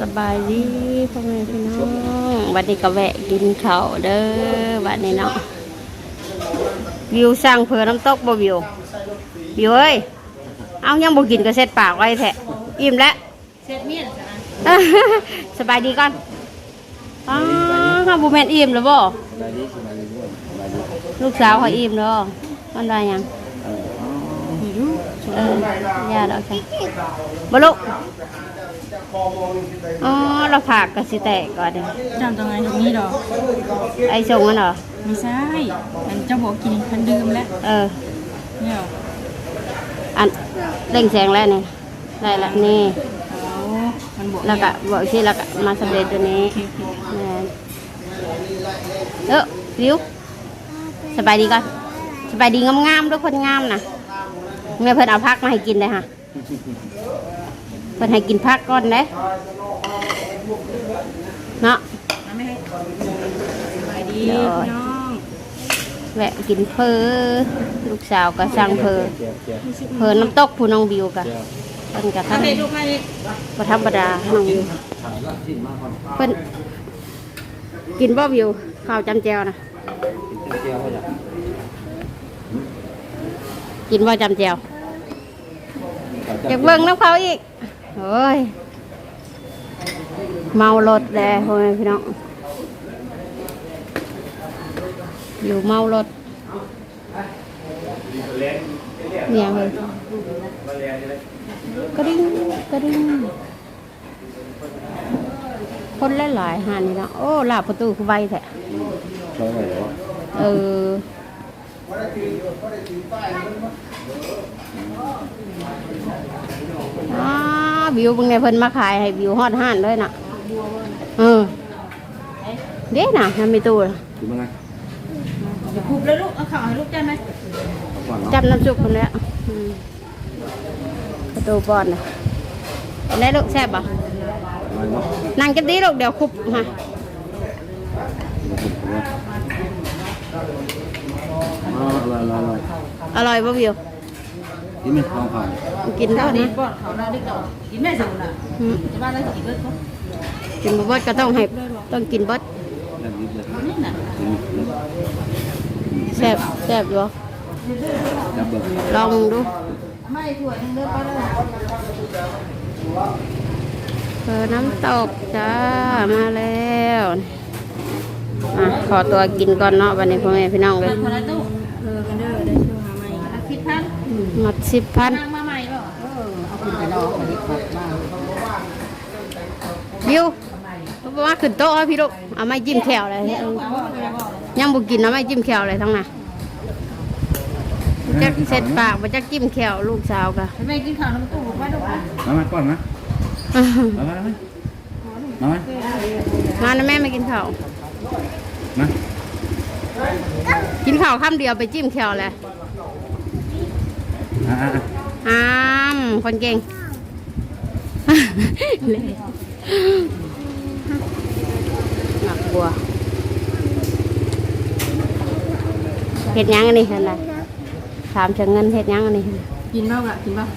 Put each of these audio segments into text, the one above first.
สบายดีพ่อแม่พี่น้องวันนี้ก็แวะกินข้าวเด้อวันนี้เนาะวิวสร้างเผื่อน้ำตกบ่วิววิวเอ้ยเอายังบ่กินก็เสร็จปากไว้แท้อิ่มแล้วเช็ดเมียนจ้ะสบายดีก่อนอ๋อข้าวบุแมนอิ่มแล้วบ่สบายดีสบายดีด้วยสบายดีลูกสาวเขาอิ่มแล้วมันได้ยังเออเออย่าดอกใช่บ่ลูก อ๋อเราผากก็สิแตกก่อนเดี๋ยวจำตรงไหนตรงนี้ดอกไอ้ส่งมันเหรอไม่ใช่มันเจ้าบอกกินคันดื่มแล้วเออ เนี่ยอันเร่งแสงแล้วนี่ได้ละนี่เอามันบอกแล้วก็บอกที่แล้วก็มาสำเร็จตัวนี้แม่นเออวิวสบายดีก่อนสบายดีงามๆด้วยคนงามนะแม่เพิ่นเอาพักมาให้กินเลยค่ะ เพิ่นให้กินพักก่อนเด้เนาะมาไม่ให้สบายดีเดี๋ยวพี่น้องแวะกินเพอลูกสาวก็สั่งเพอเจียวเจียวเพอน้ำตกผู้น้องบิวกะเจียวเพิ่นกะมาทำให้ลูกมาให้บ่ธรรมดาน้องบิวถ่ายละชิ้นมากก่อนเพิ่นกินบ่วิวข้าวจำแจวนะกินเจียวเขาอยากกินบ่จำแจวอยากเบิ่งน้ำเขาอีก โอ้ย เมารถแล้พ่อแม่พี่น้อง อยู่เมารถเนี่ยเลยกระดิ่งกระดิ่งคนหลายๆหานี่นะโอ้ลาบประตูคือไวแท้เขาไหนวะเอออา วิวเป็นไงเพิ่นมาขายให้วิวฮอดห้านเลยน่ะเออเด้น่ะทำไม่ตู้น่ะกินมั้งไงอย่าคุบเลยลูกเอาข่าวให้ลูกได้ไหมก่อนเนาะจับน้ำซุปคนแล้วอืมประตูบอนน่ะเป็นได้ลูกแซ่บป่ะอะไรเนาะนั่งจับดีลูกเดี๋ยวคุบมาอ๋ออร่อยอร่อยอร่อยอร่อยป่ะวิว กินไหมลองผ่านกินข้าเท่าวดีนี้ป้อนเขาเราเด็กดอกกินแม่สูน่ะอืมจะบ้านแล้วกินเบิดเขากินบ่เบิดก็ต้องให้ต้องกินเบิดแบบนี้เลยนี่น่ะกินเลยแซ่บแซ่บอยู่จับเบิกลองดูไม่ถั่วนึงเด้อป้าเด้อเออน้ำตกจ้ามาแล้วอะขอตัวกินก่อนเนาะวันนี้พ่อแม่พี่น้องเลย หมดสิบพันนั่งมาใหม่บ่เออเอาคุณไปรอคนนี้ครับมาบิวมาขึ้นโต๊ะให้พี่ลูกเอาไม้จิ้มแขวเลยเออยังบุกินเอาไม้จิ้มแขวเลยทั้งนั้นจักเสร็จปากมาจักจิ้มแขวลูกสาวกะแม่กินข้าวน้ำตู้ป้าดูอะมามาก่อนนะมามามามามามานะแม่ไม่กินข้าวมากินข้าวคำเดียวไปจิ้มแขวเลย อ้ามคนเก่งเละหนักบัวเห็ดยังอันนี้เห็นไรถามเชิงเงินเห็ดยังอันนี้กินบ้างอะกินบ้าง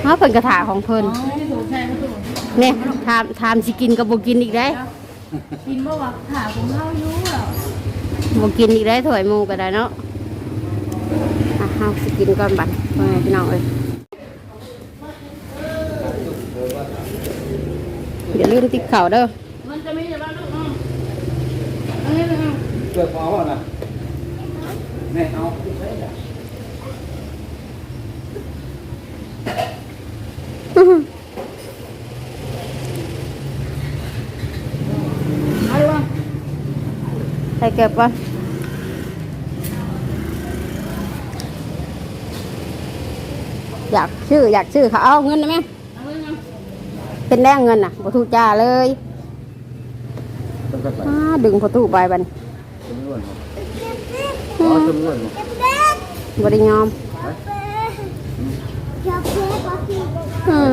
เพราเพิ่นกระถาของเพิ่นเนี่ยถามถามสิกินกับบ่กินอีกได้กินบ้างวะขาผมเข้ายุ่งอะ บ่กินอีกได้ถอยหมูก็ได้เนาะอะเฮาสิกินก่อนบัดพ่อแม่พี่น้องเอ้ยอย่าลืมติดข่าวเด้อมันจะมีแต่บ้านลูกน้องเกิดพอเปล่านะแม่เอาเอา ใส่เก็บก่อนอยากชื่ออยากชื่อเขาเอาเงินนะแม่เอาไว้ยังเป็นแรงเงินน่ะบ่ถูกจ้าเลยต้องกัดไปอ่าดึงประตูไปบัดนจมล้วนอ๋อจมล้วนบ่ได้ยอมอืม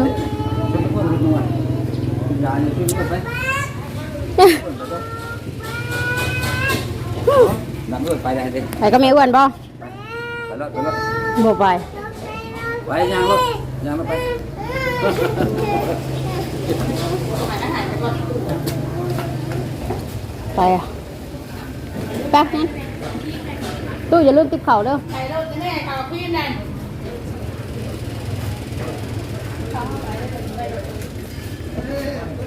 จมล้วนจมล้วนยาเนี่ยจมล้วนไปดันล้วนไปได้ดิไปก็ไม่อ้วนบ่ไปแล้วไปแล้วบ่ไปไปยังลูกยังไม่ไปไปอะแป๊บนั้นตู้อย่าลืมติดเข่าเด้อไปเราจะแม่เข่าพี่นั่นเ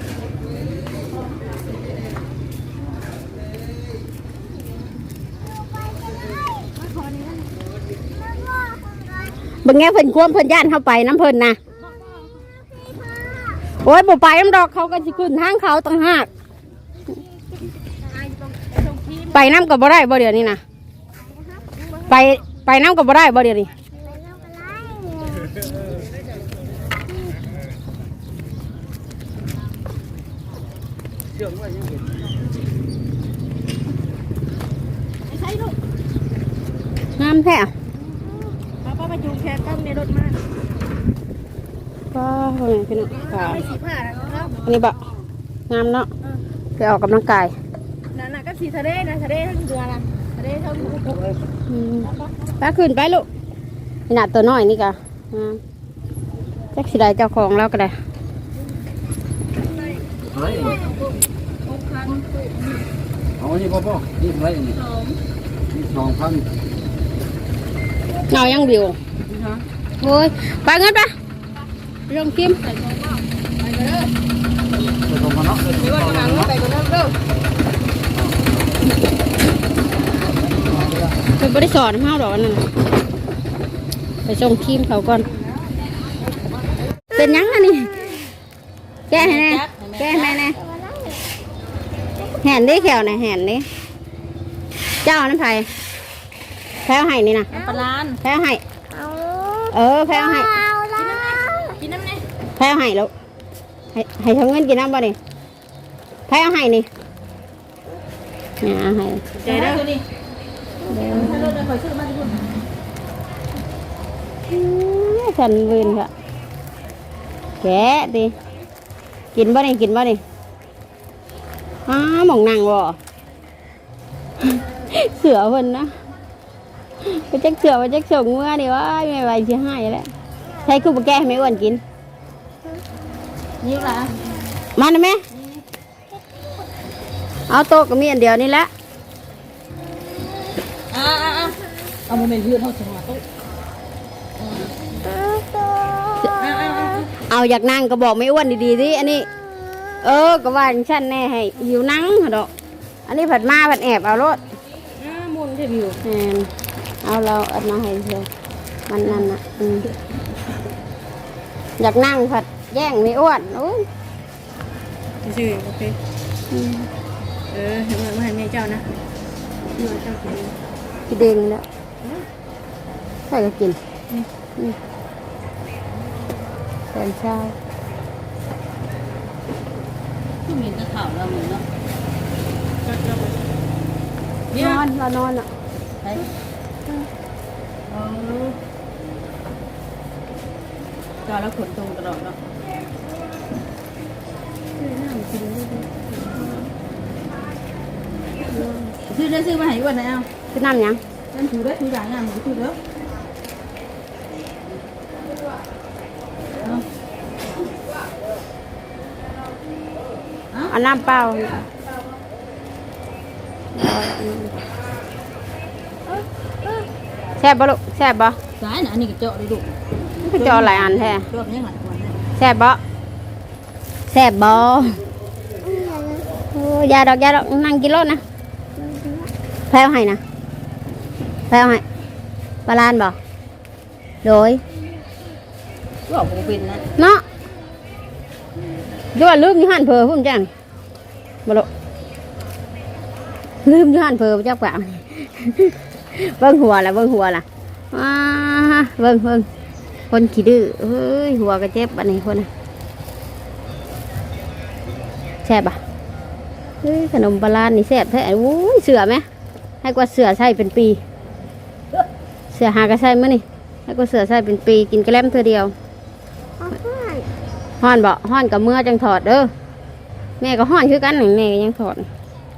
บิ่งแง่เพิ่นควมเพิ่นย่านเข้าไปน้ำเพิ่นนะโอ้ยบ่ไปน้ำดอกเขาก็สิขึ้นทางเขาต่างหากไปน้ำก็บ่ได้บ่เดี๋ยวนี้นะไปไปน้ำก็บ่ได้บ่เดี๋ยวนี้ใช่ลูก งามแท้อะป้าป้าไปจูงแคกล้องในรถมาก็เฮ้ยพี่น้องค่ะไปสีผ้านะครับอันนี้บะงามเนาะไปออกกำลังกายนั่นน่ะก็สีทะเลนะทะเลทั้งเดือนละทะเลทั้งทุกอืมไปขึ้นไปลูกขนาดตัวน้อยนี่กะงามจักสิได้เจ้าของแล้วก็ได้อะไรเอาอันนี้พ่อพ่อนี่อะไรนี่สองพัน เงายังบิวโอ้ยไปเงินไปลงคิมสองพันเนาะไม่ว่าจะนั่งไปก็นั่งเด้อเป็นบริสอนเฮาดอกอันนั่นไปส่งคิมเขาก่อน เป็นยังอันนี้แก้ให้แน่แก้ให้แน่แห่นดิแขวนะแห่นดิเจ้านั่นไผแพ้วให้นี่นะปลานแพ้วให้ เออแพ้วให้กินน้ำเนี่ยแพ้วให้แล้วให้ให้ทำเงินกินน้ำบ่นี่แพ้วให้นี่เนี่ยเอาให้ใจเด้อนี่ถ้ารถจะคอยซื้อมาทุกคนอื้อฉันวืนค่ะแกะดิกินบ่นี่กินบ่นี่อ้าหมองนั่งบ่เสือเพิ่นนะ ไปจักเสือไปจักส่งเมื่อนี่ว่าไม่ไหวสิให้แล้วใช้คู่ปแก้ให้ไม่อ้วนกินนี่ล่ะมาหน่อยแม่เอาโต๊ะก็มีอันเดียวนี่แหละอ่าอ่าเอาโมเมนต์เพื่อนเขาจังหวะตุ๊อ่าอ่าอ่าเอาอยากนั่งก็บอกไม่อ้วนดีๆดิอันนี้ เออก็ว่าฉันแน่ให้หิวนั่งเหรอดอกอันนี้ผัดมาผัดแอบเอารถอ่ามุนเทวิวแม่น เอาเราเอามาให้เธอมันนั่นน่ะอืมอยากนั่งผัดแย่งไม่อ้วนโอ้ยชื่อโอเคอืมเออเห็นไหมให้แม่เจ้านะเมื่อเจ้ากินกินเด้งแล้วใครก็กินอืมตอนเช้าที่มีตะข่าวเราเหมือนเนาะนอนเรานอนอะ ไปเออจอแล้วขนตรงตลอดเนาะซื้อได้ซื้อมา แซ่บบ่ลูกแซ่บบ่สายน่ะอันนี้ก็เจาะเลยลูกมันคือจะเอาหลายอันแท้รอบนี้หลายคนนะแซ่บบ่แซ่บบ่โอ้ยาดอกยาดอกนั่งกินรถนะแพ้วให้นะแพ้วให้ปลาลานบ่โดยก็บอกว่าเป็นนะเนาะด้วยลืมอยี่หันเพอพุ่มจังบ่ลูกลืมอยี่หันเพอจักป่า เบิ่งหัวละเบิ่งหัวละอ่าเบิ่งเบิ่งคนขี้ดื้อเฮ้ยหัวก็เจ็บอันนี้คนน่ะแซ่บอะเฮ้ยขนมปลาร้านี่แซ่บแท้โอ้ยเสือไหมให้กว่าเสือใส่เป็นปี เสือหากระใส่มื้อนี่ให้กว่าเสือใส่เป็นปีกินกระแลมเธอเดียวห้อนบ่ห้อนกับเมื่อจังถอดเด้อแม่ก็ห้อนคือกันหนึ่งแม่ก็ยังถอด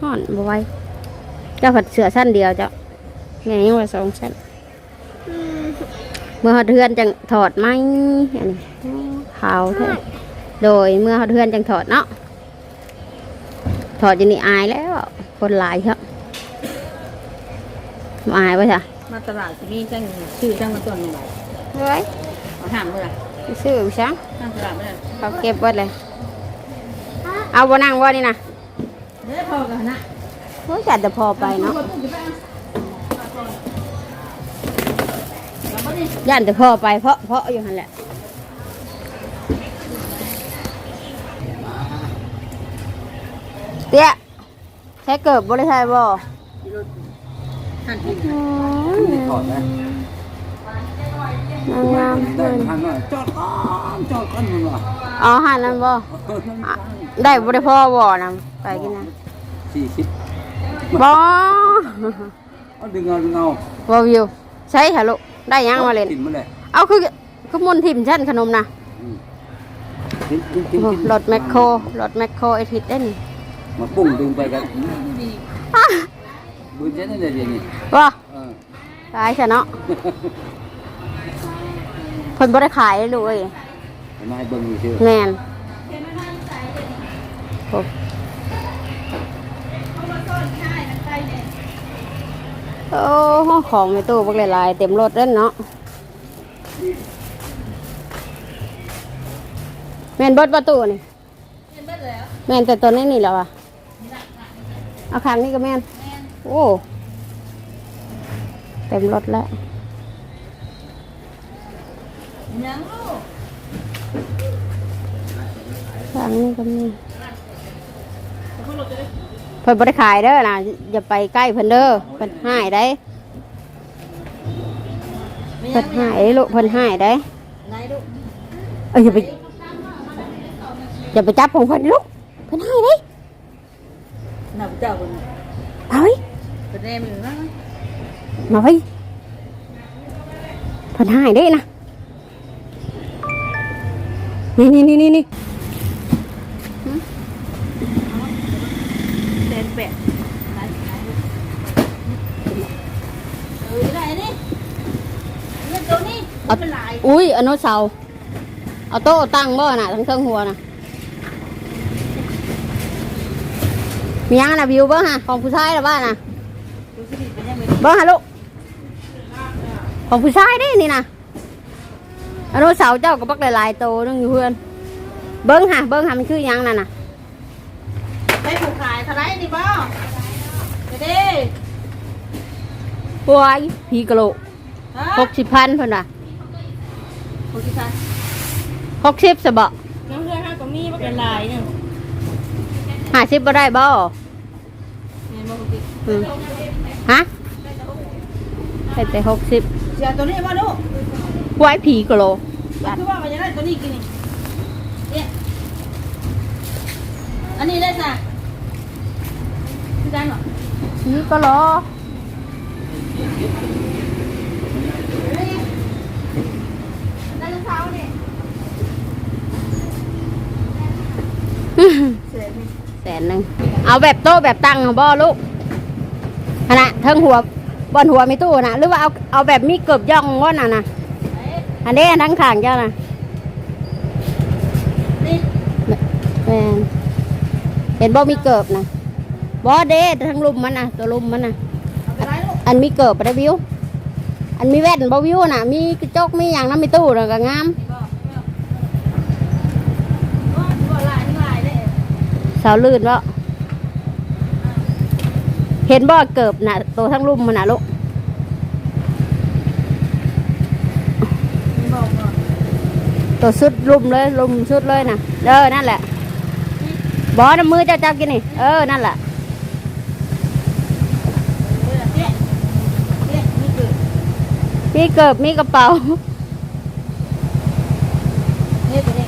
ห้อนบ่ไหวเจ้าผัดเสือสั้นเดียวเจ้า แม่ยังว่าสองสั้นเมื่อเขาเทือนจังถอดไหมอันนี้ขาวแท้โดยเมื่อเขาเทือนจังถอดเนาะถอดอยันนี่อายแล้ว คนหลายครับอายปะจ๊ะมาตลาดที่นี่จังชื่อจังมาตัวหนึ่งเฮ้ยเขาถามเมื่อไหร่ไปซื้อช่างทางตลาดเมื่อไหร่เขาเก็บไว้เลยเอาบ่นั่งว่านี่นะเดี๋ยวพอกันนะโอ้ยจัดแต่พอไปเนาะ ย่านแต่พอไปเพราะเพราะอยู่หันแหละเตี้ยใช้เกิบบริษัทบ่หันที่ถอดนะงามงามๆได้เพิ่นทันหน่อยจอดก่อนจอดก่อนมึงว่ะอ๋อหันนั่นบ่อะได้บริพ่อบ่นะไปกินนะสี่สิบบ่เอาดึงเอาดึงเอาบ่วิวใช้ฮะลูก ได้ยังมาเล่นกินมาเลยเอาคือคือมุนทิมชั้นขนมนะกินกินกินโอ้กินรถแมคโครรถแมคโครไอทิดได้นี่มาปุ้งดึงไปกันบืนเช่นนั้นเลยเดี๋ยวนี้ว่าเออตายซะเนาะเพิ่นบ่ได้ขายเลยลูกเอ้ยเอามาให้เบิ่งอยู่ชื่อแม่น โอ้โอ้ของในตู้บักหลายๆเต็มรถเล่นเนาะแม่นเบิดประตูนี่แม่นแต่ตัวนี้นี่แล้วอะเอาข้างนี้ก็แม่นโอ้เต็มรถแล้วยังลูกทางนี้ก็มี เพิ่นบ่ได้ขายเด้อนะอย่าไปใกล้เพิ่นเด้อเพิ่นหายได้เพิ่นหายเด้อลูกเพิ่นหายได้ไหนลูกเอ้ยอย่าไปอย่าไปจับของเพิ่นลูกเพิ่นหายได้หนักเจ้าคนเอาไว้เป็นแรมอยู่นะมาไว้เพิ่นหายได้นะนี่นี่นี่นี่ นี่เซนเป็ดไหนไหนเออไหนนี่เนี่ยตัวนี้มันเป็นลายอุ้ยอนุเสาร์เอาโต๊ะตั้งบ่น่ะทั้งเครื่องหัวน่ะมียังน่ะวิวเบ่ฮะของผู้ชายหรือบ้านน่ะดูสิเป็นยังไงเบิ้งฮะลูกของผู้ชายได้นี่นะอนุเสาร์เจ้าก็บักหลายๆโตนึงอยู่เพื่อนเบิ้งฮะเบิ้งฮะมันคือหยังนั่นน่ะไป ผูกขายเท่าไรนี่บ่ไปดิปวยพีกะโหลกฮะหกสิบพันเพิ่นว่ะผูกที่ซันหกสิบสบะน้ำเพื่อนห้าก็มีบ่เป็นลายหนึ่งห้าสิบบ่ได้บ่เนี่ยบ่ผูกที่อืมฮะได้แต่หกสิบเสียตัวนี้บ่ลูกปวยพีกะโหลกมันคือว่ามันจะได้ตัวนี้กินนี่เนี่ยอันนี้ได้จ้ะ พี่จันเหรอพีกะโหลกได้รองเท้าเนี่ยเสร็จนี่แสนหนึ่งเอาแบบโต๊ะแบบตั้งเอาบ่ลูกขณะเทิงหัวบนหัวมีตู้นะหรือว่าเอาเอาแบบมีเกือบย่องว่าน่ะนะอันนี้ทั้งข้างเจ้านะนี่แม่นเห็นบ่มีเกิบนะ บ่เด้ทั้งลุมมันนะตัวลุมมันนะอันมีเกิบไปได้วิว อันมีแว่นบ่วิวน่ะ มีกระจกมีอย่างนั้นมีตู้น่ะก็งามนี่บ่นี่บ่โอ้ยบ่ลายนี่ลายเด้สาวลื่นบ่เห็นบ่เกิบน่ะตัวทั้งลุมมันน่ะลูกตัวสุดลุมเลยลุมสุดเลยน่ะเออนั่นแหละบ่น้ำมือเจ้าจับกินนี่ เออ นั่นแหละ มีเกิบมีกระเป๋านี่ตัวนี้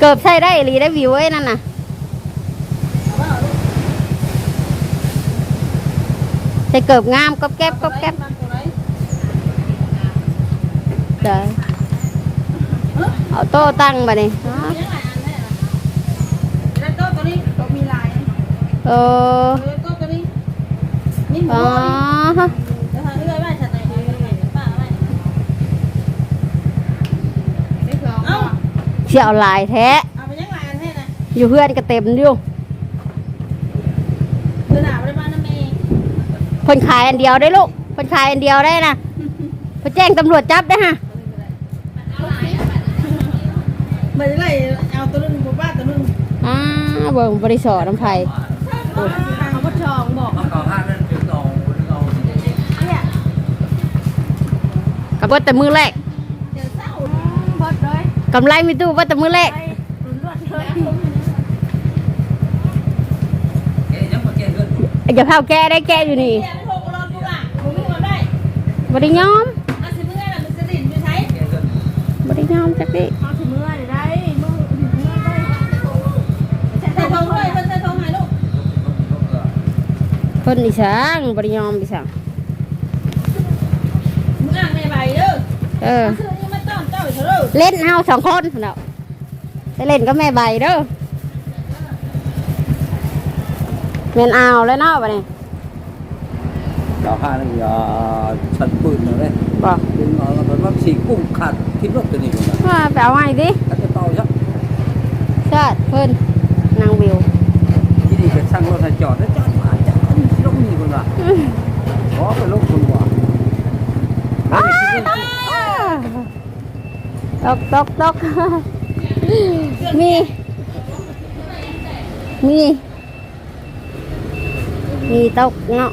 เกิบใช้ได้อีหรีได้วิวไว้นั่นน่ะเอาบ่ลูกใส่เกิบงามก๊อบแก๊บก๊อบแก๊บมันตัวไหนเดี๋ยวเอาโต๊ะตั้งไปนี่มีหลายอันแน่ล่ะแล้วโต๊ะตัวนี้ก็มีลายนะเออเอ เชี่ยวลายแท้เอาไปยังไงอันให้นะอยู่เพื่อนก็เต็มอยู่คือหนาไปบ้านน้ำเมย์เพิ่นขายอันเดียวได้ลูกเพิ่นขายอันเดียวได้นะเพิ่นแจ้งตำรวจจับได้ฮะเหมือนไรเอาตัวนึงบ้านตัวนึงอ่าเบิ่งบริสอน้ำไผ่ทางเขาชองบอกเอาเก่าห้านั่นเป็นเก่าเก่าเนี่ยกับเบิดแต่มือแรก กำไรมีตู้เบิดแต่มือแรกไปรุนรวดเลยแกยังมาแกเกินอย่าเผาแก้ได้แก้อยู่นี่เดี๋ยวไปโทรรอกูล่ะกูไม่มาได้บริยอมอาสิเมื่อน่ะมันจะดิ่นไปใช้แกเกินบริยอมจักดิเอาสิเมื่อได้เมื่อเมื่อได้ใส่ทองด้วยเพิ่นใส่ทองหายลูกเพิ่นอีสางบริยอมอีสางมึงอ่างในใบเด้อเอ เจ้าเถอะเด้อเล่นเอาสองคนเนาะไปเล่นก็แม่ใบเด้อเมนเอาแล้วเนาะบัดนี้เก่าห้านั่นอย่าชันปืนเลยบอกเป็นเอาแล้วมันว่าสีกุ้งขาดทิพย์รถตัวนี้คนละว่าไปเอาไงดิถ้าจะเต่าชักชาติเพิ่นนางวิวที่นี่เป็นช่างรถให้จอดแล้วจอดมาจอดลงนี่คนละขอไปลงคนว่า ตกตกตกมี มี มีตกเนาะ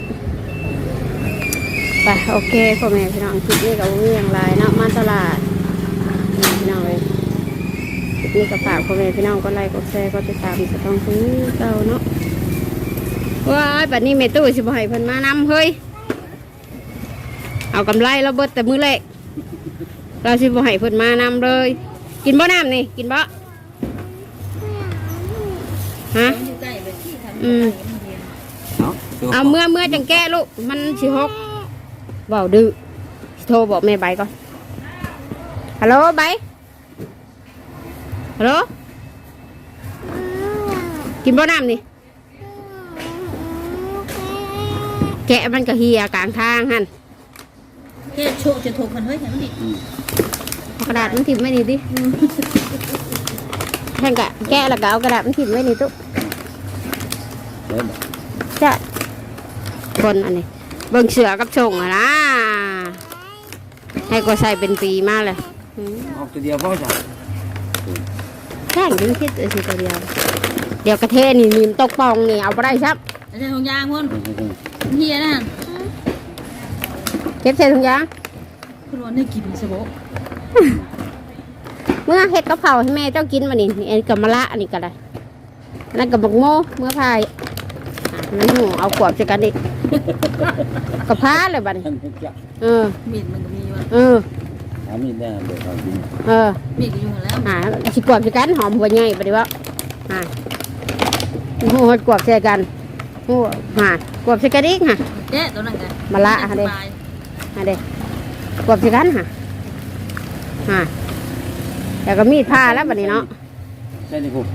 ไปโอเคพ่อแม่พี่น้องคลิปนี้กับวิ่งไรเนาะมาตลาดมีพี่น้องเลยคลิปนี้ก็ฝากพ่อแม่พี่น้องก็ไลค์กดแชร์กดติดตามสตองซื้อเก่าเนาะว้ายบัดนี้เมตู้สิบ่ให้เพิ่นมานำเฮ้ยเอากำไรแล้วเบิดแต่มือเล็ก เราสิบ่ให้เพิ่นมานำเลย กินบ่น้ำนี่ กินบ่ฮะอยู่ใกล้ไปที่ทำอืมเนาะเอาเมื่อเมื่อจังแก้ลูก มันสิหกเบาดื้อสิโทรบอกแม่ใบก่อนฮัลโหลใบฮัลโหลกินบ่น้ำนี่แกะมันก็เฮียกลางทางหัน แค่โชว์จะถูกกันเฮ้ยเห็นมันดิเอากระดาษมันถิ่มไว้นี่ดิแท่งกะแกะแล้วก็เอากระดาษมันถิ่มไว้นี่ตุ๊เดี๋ยวจะคนอันนี้เบิ่งเสือกับชงอะนะให้ก็ใส่เป็นปีมากเลยอืมออกตัวเดียวพ่อจ้ะแท่งดึงคิดเอาสิตัวเดียว เดี๋ยวกระเทนี่มีมนตกปองนี่เอาไปได้ครับอาจารย์ทองยางพุ่นเฮียนะ เก็บใส่ถุงยางคุณวันให้กินสบกเมื่อเฮ็ดกะเพราให้แม่เจ้ากินมานี่นี่อันนี้กับมะละอันนี้ก็ได้อันนั้นกับบักโม่เมื่อพายอะมันหูเอาขวบจะกันดิกระพร้าเลยบัดนี้ท่านจักเออ มีดมันก็มีว่าเออ หามีดแน่เดี๋ยวเขากินเออ มีดก็อยู่แล้วอ่าสิกวบสิกันหอมหัวใหญ่ปะดิวะอ่าหัวกวบใส่กันหัวหากวบใส่กันอีกฮะเจ๊ตัวนั้นกันมาละฮะเด้ ฮะเด้กวบใส่กันฮะฮะแล้วก็มีดผ้าแล้วบัดนี้เนาะใช่นี่ผม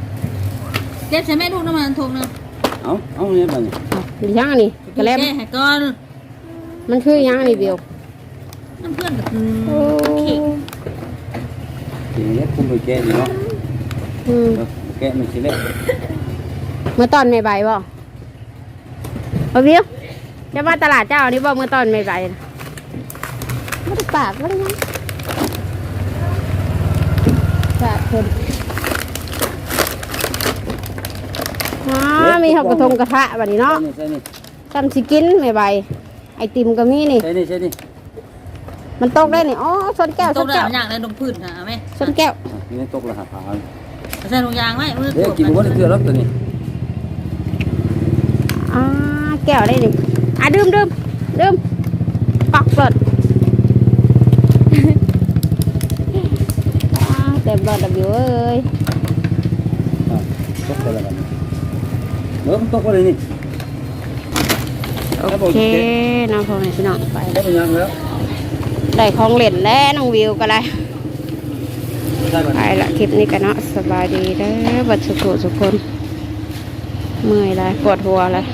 เจ๊ใช้แม่ลูกน้ำมันทงนะเอาเอาเนี่ยมันเอาดิช่างอันนี้กระแลมแก้ให้ก่อนมันคือหยังอันนี่เบียวน้ำเพื่อนกับโอ้เข่งทีนี้คุมไปแกะเนาะอืมแกะมันสิเล็กเมื่อตอนไม่ใบบ่เอาเบียวจะมาตลาดเจ้านี่บ่เมื่อตอนไม่ใบนะ ไม่ได้ปากไม่ได้หยังปากคนอ๋อมีหอกกระทงกระทะแบบนี้เนาะใช่นี่ทำสิกินไม่ใบไอติมก็มีนี่ ใช่นี่ใช่นี่มันตกได้นี่อ๋อชนแก้วชต้มนได้แก้วมันอย่างไรนมพืชนะแม่ชนแก้วนี่ตกละหาผาอาจารย์ทองยางไหมมือเดี๋ยวกินวันนี้เกลือรถตัวนี้อ่าแก้วได้นี่อะดื่มดื่มดื่มปักเปิด อ่าเต็มรอดดับอยู่เอ้ยตกไปแล้วกันเริ่มตกไปเลยนี่โอเคน้องพ่อแม่พี่น้องไปได้เป็นยังแล้วได้ของเล่นแล้วน้องวิวก็ได้ใช่ไหมไปละคลิปนี้กันเนาะสบายดีเด้อบัดสุขสุขคน เมื่อยเลยปวดหัวเลยแม่